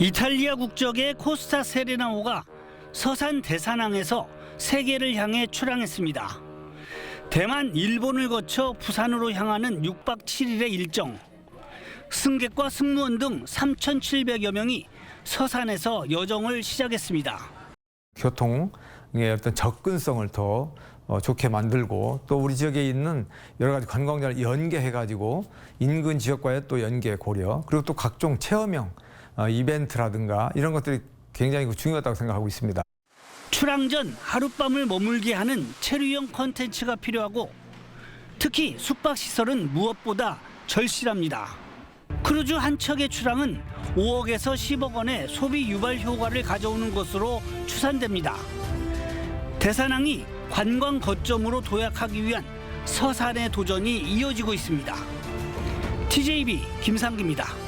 이탈리아 국적의 코스타 세레나오가 서산 대산항에서 세계를 향해 출항했습니다. 대만, 일본을 거쳐 부산으로 향하는 6박 7일의 일정. 승객과 승무원 등 3,700여 명이 서산에서 여정을 시작했습니다. 교통의 어떤 접근성을 더 어, 좋게 만들고 또 우리 지역에 있는 여러 가지 관광자를 연계해 가지고 인근 지역과의 또 연계 고려 그리고 또 각종 체험형 어, 이벤트라든가 이런 것들이 굉장히 중요하다고 생각하고 있습니다. 출항 전 하룻밤을 머물게 하는 체류형 컨텐츠가 필요하고 특히 숙박 시설은 무엇보다 절실합니다. 크루즈 한 척의 출항은 5억에서 10억 원의 소비 유발 효과를 가져오는 것으로 추산됩니다. 대산항이 관광 거점으로 도약하기 위한 서산의 도전이 이어지고 있습니다. TJB 김상기입니다.